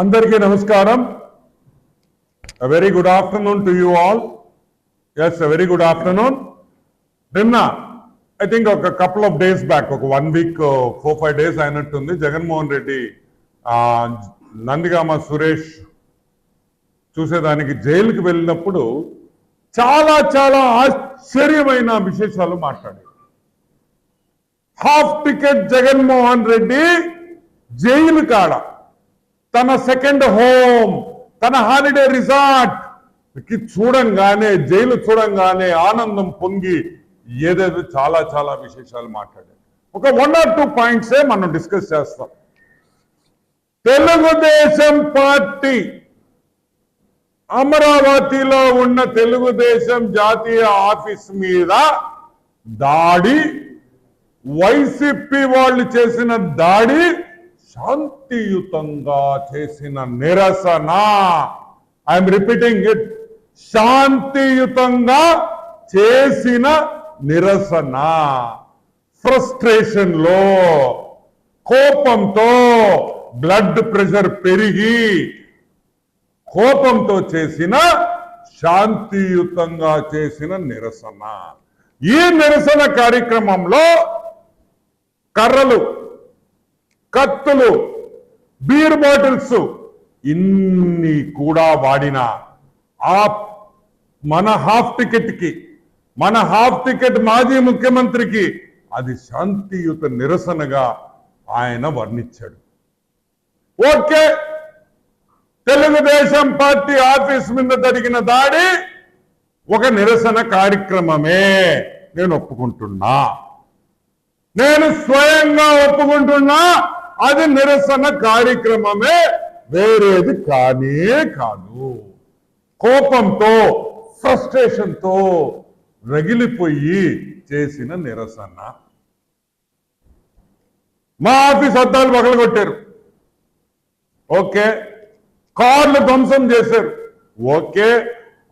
అందరికీ నమస్కారం. Very good afternoon to you all yes very good afternoon నిన్న I think ఒక కపుల్ ఆఫ్ డేస్ బ్యాక్ ఒక one week four five days అయినట్టుంది. జగన్మోహన్ రెడ్డి నందిగామ సురేష్ చూసేదానికి జైలుకి వెళ్ళినప్పుడు చాలా చాలా ఆశ్చర్యమైన విశేషాలు మాట్లాడారు. Half ticket Jaganmohan Reddy jail కాడ తన సెకండ్ హోమ్ తన హాలిడే రిసార్ట్. కి చూడంగానే జైలు చూడంగానే ఆనందం పొంగి ఏదేదో చాలా చాలా విశేషాలు మాట్లాడారు. ఒక వన్ ఆర్ టూ పాయింట్సే మనం డిస్కస్ చేస్తాం. తెలుగుదేశం పార్టీ అమరావతిలో ఉన్న తెలుగుదేశం జాతీయ ఆఫీస్ మీద దాడి వైసీపీ వాళ్ళు చేసిన దాడి శాంతియుతంగా చేసిన నిరసన. ఐఎమ్ రిపీటింగ్ ఇట్ శాంతియుతంగా చేసిన నిరసన. ఫ్రస్ట్రేషన్లో కోపంతో బ్లడ్ ప్రెషర్ పెరిగి కోపంతో చేసిన శాంతియుతంగా చేసిన నిరసన. ఈ నిరసన కార్యక్రమంలో కర్రలు కత్తులు బీర్ బాటిల్స్ ఇన్ని కూడా వాడిన. ఆ మన హాఫ్ టికెట్కి మన హాఫ్ టికెట్ మాజీ ముఖ్యమంత్రికి అది శాంతియుత నిరసనగా ఆయన వర్ణించాడు. ఓకే తెలుగుదేశం పార్టీ ఆఫీస్ మీద జరిగిన దాడి ఒక నిరసన కార్యక్రమమే నేను ఒప్పుకుంటున్నా. నేను స్వయంగా ఒప్పుకుంటున్నా. అది నిరసన కార్యక్రమమే వేరేది కానే కాదు. కోపంతో ఫ్రస్ట్రేషన్తో రగిలిపోయి చేసిన నిరసన. మా ఆఫీస్ అద్దాలు పగలగొట్టారు. ఓకే. కార్లు ధ్వంసం చేశారు. ఓకే.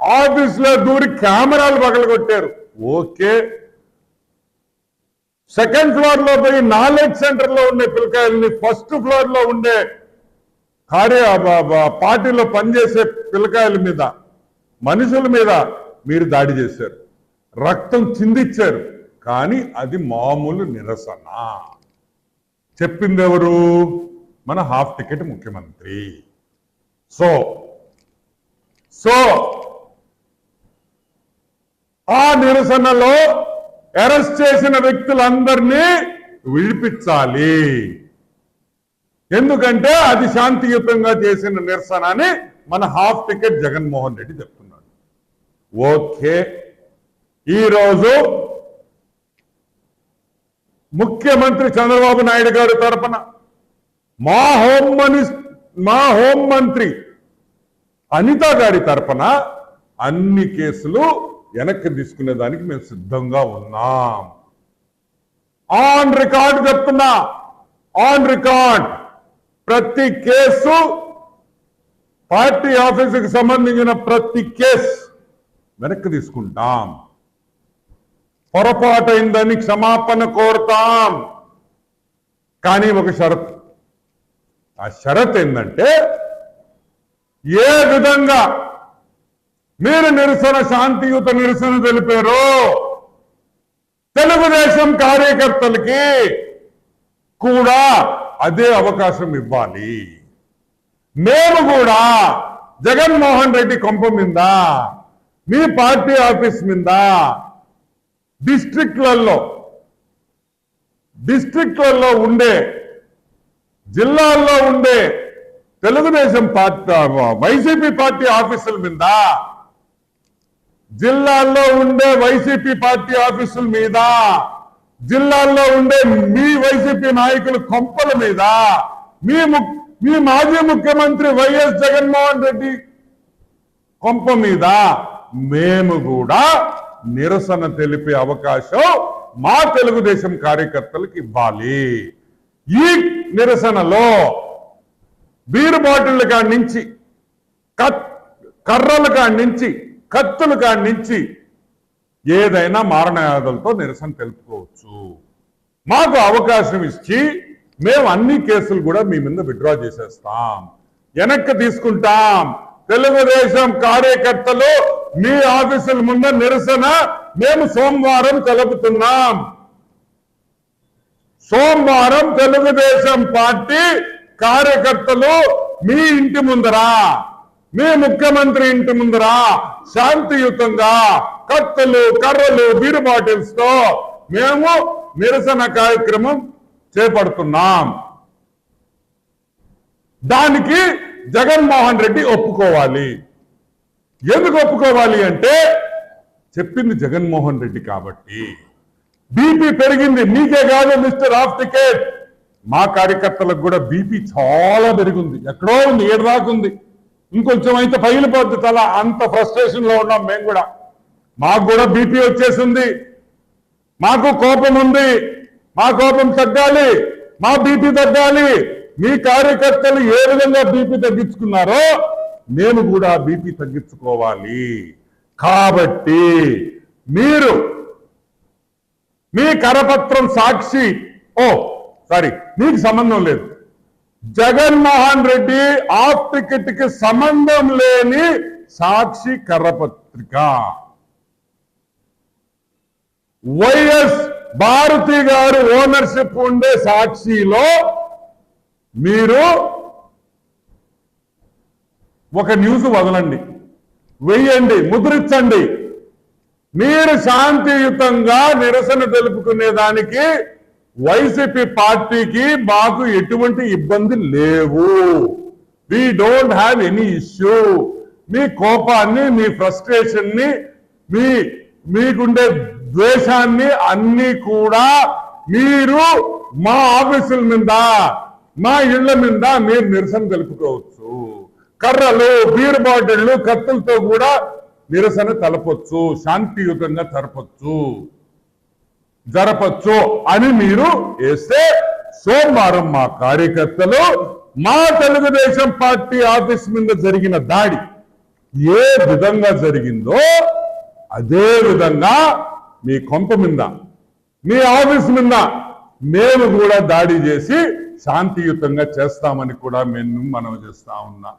ఆఫీస్లో దూరి కెమెరాలు పగలగొట్టారు. ఓకే. సెకండ్ ఫ్లోర్లో పోయి నాలెడ్జ్ సెంటర్లో ఉండే పిల్లకాయల్ని ఫస్ట్ ఫ్లోర్లో ఉండే కార్య పార్టీలో పనిచేసే పిల్లకాయల మీద మనుషుల మీద మీరు దాడి చేశారు. రక్తం చిందిచ్చారు. కానీ అది మామూలు నిరసన. చెప్పింది ఎవరు? మన హాఫ్ టికెట్ ముఖ్యమంత్రి. సో సో ఆ నిరసనలో అరెస్ట్ చేసిన వ్యక్తులందరినీ విడిపించాలి. ఎందుకంటే అది శాంతియుతంగా చేసిన నిరసన అని మన హాఫ్ టికెట్ జగన్మోహన్ రెడ్డి చెప్తున్నాడు. ఓకే. ఈరోజు ముఖ్యమంత్రి చంద్రబాబు నాయుడు గారి తరపున మా హోం మినిస్ మా హోం మంత్రి అనిత గారి తరపున అన్ని కేసులు వెనక్కి తీసుకునే దానికి మేము సిద్ధంగా ఉన్నాం. ఆన్ రికార్డ్ చెప్తున్నా. ఆన్ రికార్డ్ ప్రతి కేసు పార్టీ ఆఫీసుకి సంబంధించిన ప్రతి కేసు వెనక్కి తీసుకుంటాం. పొరపాటైందని క్షమాపణ కోరుతాం. కానీ ఒక షరత్. ఆ షరత్ ఏంటంటే ఏ విధంగా మీరు నిరసన శాంతియుత నిరసన తెలిపారు. తెలుగుదేశం కార్యకర్తలకి కూడా అదే అవకాశం ఇవ్వాలి. మేము కూడా జగన్మోహన్ రెడ్డి కొంప మీద మీ పార్టీ ఆఫీస్ మీద డిస్ట్రిక్ట్లలో డిస్ట్రిక్ట్లలో ఉండే జిల్లాల్లో ఉండే తెలుగుదేశం పార్టీ వైసీపీ పార్టీ ఆఫీసుల మీద జిల్లాల్లో ఉండే వైసీపీ పార్టీ ఆఫీసుల మీద జిల్లాల్లో ఉండే మీ వైసీపీ నాయకుల కొంపల మీద మీ ము- మీ మాజీ ముఖ్యమంత్రి వైఎస్ జగన్మోహన్ రెడ్డి కొంప మీద మేము కూడా నిరసన తెలిపే అవకాశం మా తెలుగుదేశం కార్యకర్తలకు ఇవ్వాలి. ఈ నిరసనలో బీరు బాటిల్ కాడి నుంచి కర్రల కాడి నుంచి కత్తుల కాడి నుంచి ఏదైనా మారణయాదులతో నిరసన తెలుపుకోవచ్చు. మాకు అవకాశం ఇచ్చి మేము అన్ని కేసులు కూడా మీ మీద విత్డ్రా చేసేస్తాం. వెనక్కి తీసుకుంటాం. తెలుగుదేశం కార్యకర్తలు మీ ఆఫీసుల ముందు నిరసన మేము సోమవారం తెలుపుతున్నాం సోమవారం తెలుగుదేశం పార్టీ కార్యకర్తలు మీ ఇంటి ముందరా. మీ ముఖ్యమంత్రి ఇంటి ముందర శాంతియుతంగా కత్తులు కర్రలు బీరు బాటిల్స్తో మేము నిరసన కార్యక్రమం చేపడుతున్నాం. దానికి జగన్మోహన్ రెడ్డి ఒప్పుకోవాలి. ఎందుకు ఒప్పుకోవాలి అంటే చెప్పింది జగన్మోహన్ రెడ్డి కాబట్టి. బీపీ పెరిగింది మీకే కాదు మిస్టర్ ఆఫ్ టికెట్ మా కార్యకర్తలకు కూడా బీపీ చాలా పెరిగింది. ఎక్కడో ఉంది ఏడు దాకా ఉంది. ఇంకొంచెం అయితే పగిలిపోద్ది తల. అంత ఫ్రస్ట్రేషన్లో ఉన్నాం మేము కూడా. మాకు కూడా బీపీ వచ్చేసింది. మాకు కోపం ఉంది. మా కోపం తగ్గాలి. మా బీపీ తగ్గాలి. మీ కార్యకర్తలు ఏ విధంగా బీపీ తగ్గించుకున్నారో మేము కూడా బీపీ తగ్గించుకోవాలి. కాబట్టి మీరు మీ కరపత్రం సాక్షి ఓ సారీ మీకు సంబంధం లేదు. జగన్మోహన్ రెడ్డి ఆఫ్ టికెట్కి సంబంధం లేని సాక్షి కరపత్రిక. వైఎస్ భారతి గారు ఓనర్షిప్ ఉండే సాక్షిలో మీరు ఒక న్యూస్ వదలండి. వెయ్యండి ముద్రించండి. మీరు శాంతియుతంగా నిరసన తెలుపుకునేదానికి వైసీపీ పార్టీకి మాకు ఎటువంటి ఇబ్బంది లేవు. We don't have any issue మీ కోపాన్ని మీ ఫ్రస్ట్రేషన్ని మీ మీకుండే ద్వేషాన్ని అన్ని కూడా మీరు మా ఆఫీసుల మీద మా ఇళ్ళ మీద మీరు నిరసన తెలుపుకోవచ్చు. కర్రలు బీర్ బాటిళ్ళు కత్తులతో కూడా నిరసన తెలపొచ్చు శాంతియుతంగా తలపొచ్చు. జరపచ్చు అని మీరు వేస్తే సోమవారం మా కార్యకర్తలు మా తెలుగుదేశం పార్టీ ఆఫీస్ మీద జరిగిన దాడి ఏ విధంగా జరిగిందో అదే విధంగా మీ కొంప మీద మీ ఆఫీస్ మీద మేము కూడా దాడి చేసి శాంతియుతంగా చేస్తామని కూడా మేము మనం చేస్తా ఉన్నా.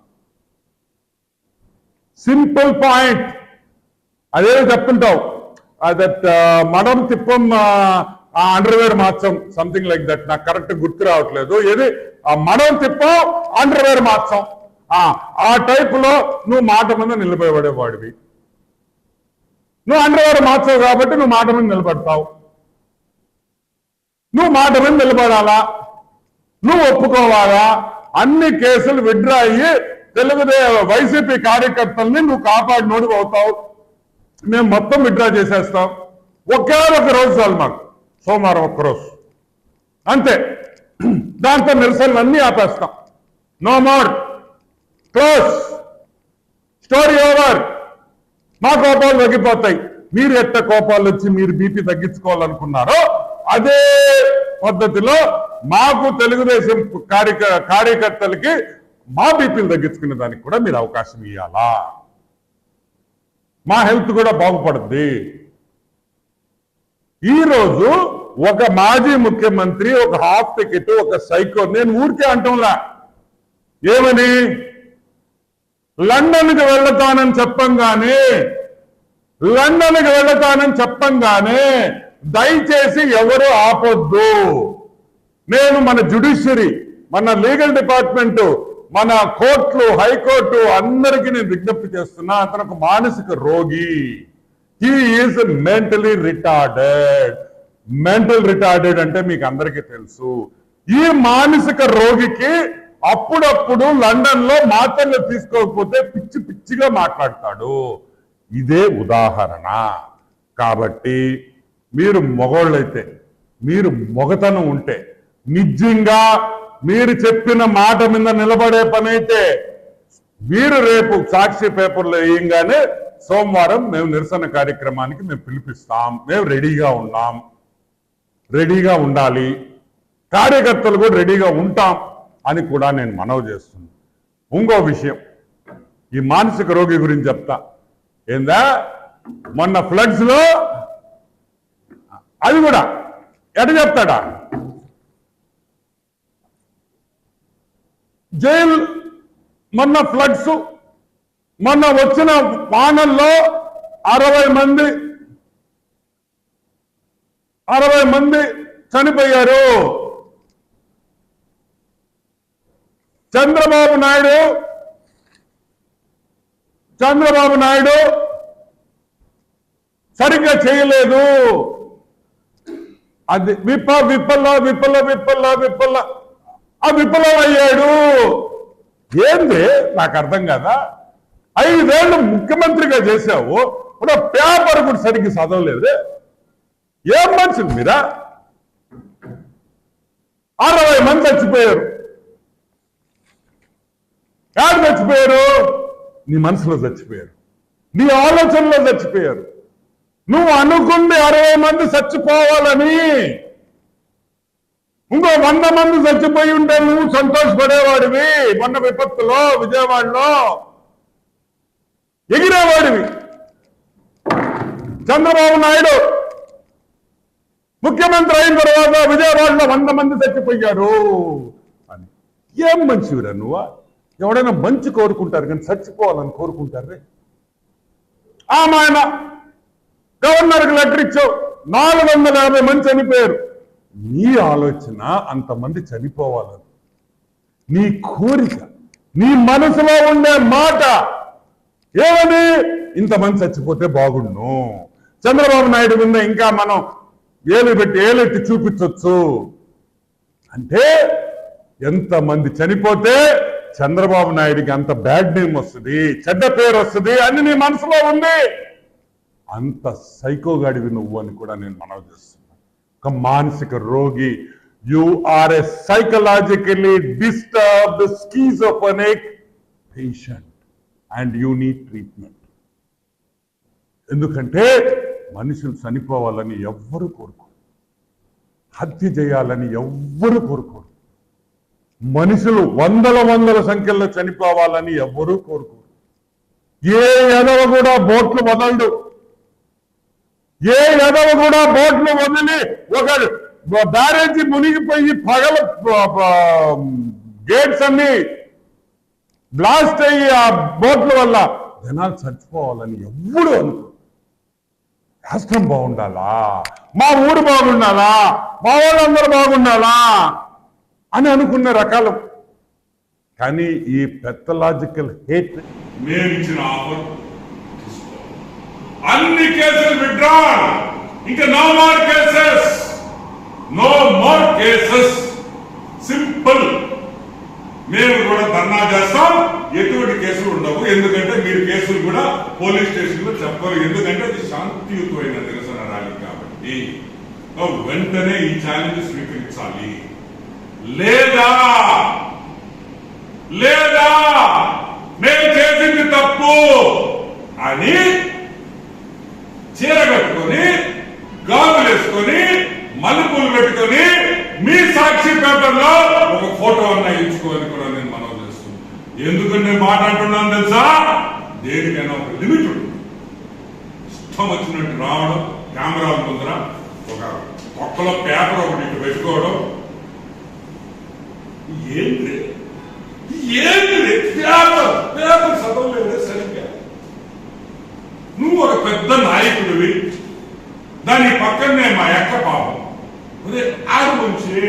Simple point. అదే చెప్తుంటావు. దట్ మడం తిప్పం ఆ అండర్వేర్ మార్చం సంథింగ్ లైక్ దట్ నాకు కరెక్ట్ గుర్తు రావట్లేదు. ఏది? ఆ మడం తిప్పం అండర్వేర్ మార్చం. ఆ ఆ టైప్లో నువ్వు మాట మీద నిలబడేవాడివి. నువ్వు అండర్వేర్ మార్చవు కాబట్టి నువ్వు మాట మీద నిలబడతావు. నువ్వు మాట మీద నిలబడాలా? నువ్వు ఒప్పుకోవాలా? అన్ని కేసులు విడ్డ్రా అయ్యి తెలుగుదే వైసీపీ కార్యకర్తల్ని నువ్వు కాపాడినోడు అవుతావు. మేము మొత్తం విత్డ్రా చేసేస్తాం. ఒకే ఒక రోజు చాలు మాకు. సోమవారం ఒక్కరోజు అంతే. దాంతో నిరసనలు అన్నీ ఆపేస్తాం. No more close story over మా కోపాలు తగ్గిపోతాయి. మీరు ఎట్ట కోపాలు వచ్చి మీరు బీపీ తగ్గించుకోవాలనుకున్నారో అదే పద్ధతిలో మాకు తెలుగుదేశం కార్యక కార్యకర్తలకి మా బీపీలు తగ్గించుకునే దానికి కూడా మీరు అవకాశం ఇవ్వాలా మా హెల్త్ కూడా బాగుపడుద్ది. ఈరోజు ఒక మాజీ ముఖ్యమంత్రి ఒక హాఫ్ టికెట్ ఒక సైకో నేను ఊరికే అంటంలా ఏమని? లండన్కి వెళ్తానని చెప్పంగానే లండన్కి వెళ్తానని చెప్పంగానే దయచేసి ఎవరు ఆపొద్దు. నేను మన జుడిషియరీ మన లీగల్ డిపార్ట్మెంట్ మన కోర్టులు హైకోర్టు అందరికీ నేను విజ్ఞప్తి చేస్తున్నా అతను ఒక మానసిక రోగి. He's mentally retarded mental retarded అంటే మీకు అందరికీ తెలుసు. ఈ మానసిక రోగికి అప్పుడప్పుడు లండన్లో మాత్రలు తీసుకోకపోతే పిచ్చి పిచ్చిగా మాట్లాడతాడు. ఇదే ఉదాహరణ. కాబట్టి మీరు మొగోళ్ళైతే మీరు మొగతనం ఉంటే నిజంగా మీరు చెప్పిన మాట మీద నిలబడే పని అయితే మీరు రేపు సాక్షి పేపర్లో వేయంగానే సోమవారం మేము నిరసన కార్యక్రమానికి మేము పిలిపిస్తాం. మేము రెడీగా ఉన్నాం. రెడీగా ఉండాలి. కార్యకర్తలు కూడా రెడీగా ఉంటాం అని కూడా నేను మనవి చేస్తున్నాను. ఇంకో విషయం ఈ మానసిక రోగి గురించి చెప్తా. ఏందా? మొన్న ఫ్లడ్స్లో అది కూడా ఎట చెప్తాడా? జైలు మొన్న ఫ్లడ్స్ మొన్న వచ్చిన వానల్లో అరవై మంది అరవై మంది చనిపోయారు. చంద్రబాబు నాయుడు చంద్రబాబు నాయుడు సరిగ్గా చేయలేదు. అది విప్ప విప్పల్లా విప్పల్లా విప్పల్లా విప్పల్లా ఆ విప్లవం అయ్యాడు ఏంది? నాకు అర్థం కదా? ఐదేళ్ళు ముఖ్యమంత్రిగా చేశావు ఇప్పుడు పేపర్ కూడా సరిగ్గా చదవలేదు ఏం మనుషులు మీరా? అరవై మంది చచ్చిపోయారు. ఎవరు చచ్చిపోయారు? నీ మనసులో చచ్చిపోయారు. నీ ఆలోచనలో చచ్చిపోయారు. నువ్వు అనుకుంది అరవై మంది చచ్చిపోవాలని. ఇంకో వంద మంది చచ్చిపోయి ఉంటే నువ్వు సంతోషపడేవాడివి. మొన్న విపత్తులో విజయవాడలో. ఎగిరేవాడివి. చంద్రబాబు నాయుడు ముఖ్యమంత్రి అయిన తర్వాత విజయవాడలో వంద మంది చచ్చిపోయారు అని. ఏం మంచివిరా నువ్వా? ఎవడైనా మంచి కోరుకుంటారు కానీ చచ్చిపోవాలని కోరుకుంటారే ఆమె ఆయన గవర్నర్కి లెటర్ ఇచ్చావు. నాలుగు వందల యాభై మంది చనిపోయారు. నీ ఆలోచన అంతమంది చనిపోవాలని. నీ కోరిక నీ మనసులో ఉండే మాట ఏమని? ఇంతమంది చచ్చిపోతే బాగుండు చంద్రబాబు నాయుడు మీద ఇంకా మనం ఏలు పెట్టి ఏలెట్టి చూపించవచ్చు అంటే ఎంతమంది చనిపోతే చంద్రబాబు నాయుడికి అంత బ్యాడ్ నేమ్ వస్తుంది చెడ్డ పేరు వస్తుంది అని నీ మనసులో ఉంది. అంత సైకోగాడివి నువ్వు అని కూడా నేను మనవి చేస్తున్నాను ఒక మానసిక రోగి. You are a psychologically disturbed schizophrenic patient and you need treatment ఎందుకంటే మనుషులు చనిపోవాలని ఎవ్వరు కోరుకోరు. హత్య చేయాలని ఎవ్వరు కోరుకోరు. మనుషులు వందల వందల సంఖ్యలో చనిపోవాలని ఎవ్వరూ కోరుకోరు. ఏ ఎదవ కూడా బోట్లు వదలడు. ఏ ఎదవ కూడా బోట్లు వదిలి ఒక బ్యారేజీ మునిగిపోయి పగల గేట్స్ అన్ని బ్లాస్ట్ అయ్యి ఆ బోట్ల వల్ల జనాలు చచ్చిపోవాలని ఎవ్వడు అనుకో రాష్ట్రం బాగుండాలా? మా ఊరు బాగుండాలా? మా వాళ్ళందరూ బాగుండాలా? అని అనుకున్న రకాలు. కానీ ఈ పెథలాజికల్ హేట్ మేము ఇచ్చిన ఆఫర్ అన్ని కేసులు విడ్రాల్ ఇంకా no more cases no more cases simple మేము కూడా ధర్నా చేస్తాం. ఎటువంటి కేసులు ఉండవు. ఎందుకంటే మీరు కేసులు కూడా పోలీస్ స్టేషన్లో చెప్పరు. ఎందుకంటే అది శాంతియుతమైన నిరసన ర్యాలీ కాబట్టి. వెంటనే ఈ ఛాలెంజ్ స్వీకరించాలి. లేదా లేదా మేము చేసింది తప్పు అని చీర కట్టుకొని గాజులు వేసుకొని మలుపులు పెట్టుకొని మీ సాక్షి పేపర్లో ఒక ఫోటో అన్న ఇచ్చుకోవాలని కూడా నేను మనం చేస్తున్నాను. ఎందుకు నేను మాట్లాడుతున్నాను తెలుసా? దేనికైనా ఒక లిమిట్ ఉంటుంది. ఇష్టం వచ్చినట్టు రావడం కెమెరా ముందర ఒక ఒక్కలో పేపర్ ఒకటి ఇటు పెట్టుకోవడం. ఏంటి ఏంటి పేపర్ పేపర్ చదవలేదు నువ్వు ఒక పెద్ద నాయకుడివి దాని పక్కనే మా యొక్క పాపం. అదే ఆడు నుంచి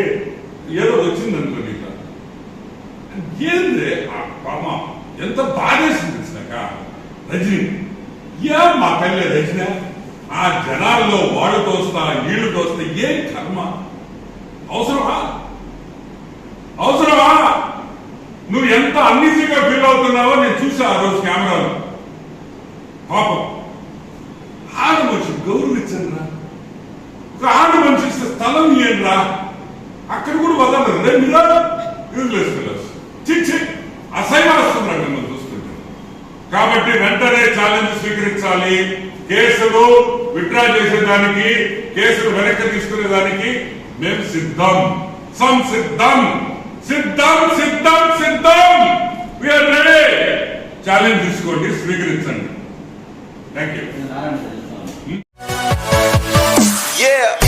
ఏదో వచ్చింది అనుకో నీకు. ఏంది ఆ పాప? ఎంత బాధేసింది తెలిసినాక. రజనీ ఏం మా తల్లి రజన? ఆ జనాల్లో వాడు తోస్తా నీళ్ళు తోస్తా ఏం కర్మ? అవసరమా? అవసరమా? నువ్వు ఎంత అన్నిజీగా ఫీల్ అవుతున్నావో నేను చూసా ఆ రోజు కెమెరాలో. పాపం. ఆడ మనిషి గౌరవించండిరా ఒక ఆడ మనిషి ఇస్తే స్థలం ఇయ్యండిరా. అక్కడ కూడా వదలరు. రెండురా యూజ్లెస్ ఫిలర్స్ చిచ్చి అసహ్యం వస్తున్నాడు మిమ్మల్ని చూస్తుంటే. కాబట్టి వెంటనే ఛాలెంజ్ స్వీకరించాలి. కేసులు విత్డ్రా చేసేదానికి కేసులు వెనక్కి తీసుకునేదానికి మేము సిద్ధం. సం సిద్ధం. సిద్ధం సిద్ధం సిద్ధం. ఛాలెంజ్ తీసుకోండి స్వీకరించండి. Thank you Yeah.